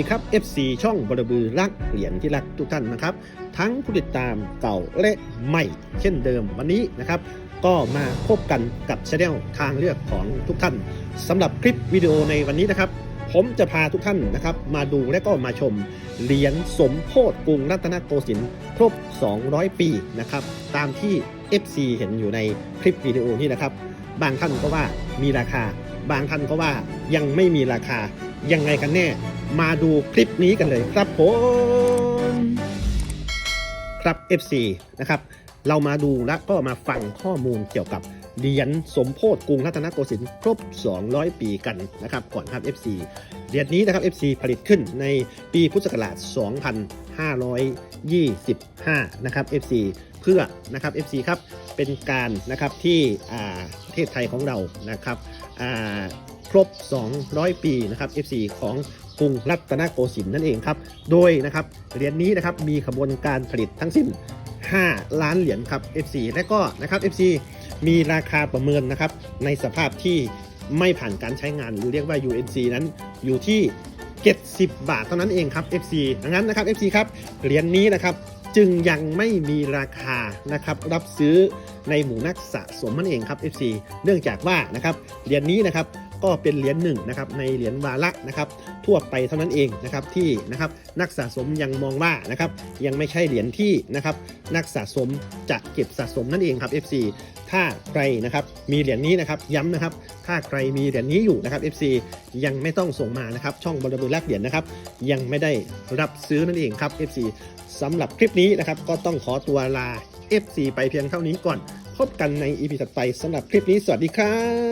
ดีครับ FC ช่องบรบือรักเหรียญที่รักทุกท่านนะครับ ทั้งผู้ติดตามเก่าและใหม่ เช่นเดิมวันนี้นะครับ ก็มาพบกันกับช anel ทางเลือกของทุกท่านสำหรับคลิปวิดีโอในวันนี้นะครับ ผมจะพาทุกท่านนะครับ มาดูและก็มาชมเหรียญสมโพธิกรุงรัตนโกสินทร์ครบ 200 ปีนะครับ ตามที่ FC เห็นอยู่ในคลิปวิดีโอนี้นะครับ บางท่านก็ว่ามีราคา บางท่านก็ว่ายังไม่มีราคายังไงกันแน่ มาดูคลิปนี้กันเลยครับผมครับ FC นะครับเรามาดูและก็มาฟังข้อมูลเกี่ยวกับเหรียญสมโพธิกรุงรัตนโกสินทร์ครบ 200 ปีกันนะครับก่อนครับ FC เหรียญนี้นะครับ FC ผลิตขึ้นในปีพุทธศักราช 2525 นะครับ FC เพื่อนะครับ FC ครับเป็นการนะครับที่ประเทศไทยของเรานะครับอ่า ครบ 200 ปีนะครับ FC ของกรุงรัตนโกสินทร์นั่นเองครับ โดยนะครับเหรียญนี้นะครับมีขบวนการผลิตทั้งสิ้น 5 ล้านเหรียญครับ FC และก็นะครับ FC มีราคาประเมินนะครับในสภาพที่ไม่ผ่านการใช้งานหรือเรียกว่า UNC นั้นอยู่ที่ 70 บาทเท่านั้นเองครับ FC ดังนั้นนะครับ FC ครับเหรียญนี้นะครับจึงยังไม่มีราคานะครับรับซื้อในหมู่นักสะสมนั่นเองครับ FC เนื่องจากว่านะครับเหรียญนี้นะครับ ก็เป็นเหรียญหนึ่งนะครับในเหรียญวาระนะครับทั่วไปเท่านั้นเองนะครับที่นะครับนักสะสมยังมองว่านะครับยังไม่ใช่เหรียญที่นะครับนักสะสมจะเก็บสะสมนั่นเองครับ FC ถ้าใครนะครับมีเหรียญนี้นะครับย้ำนะครับ ถ้าใครมีเหรียญนี้อยู่นะครับ FC ยังไม่ต้องส่งมานะครับช่องบริบูรณ์แลกเหรียญนะครับยังไม่ได้รับซื้อนั่นเองครับ FC สำหรับคลิปนี้นะครับก็ต้องขอตัวลา FC ไปเพียงเท่านี้ก่อน พบกันใน EP ถัดไปสำหรับคลิปนี้สวัสดีครับ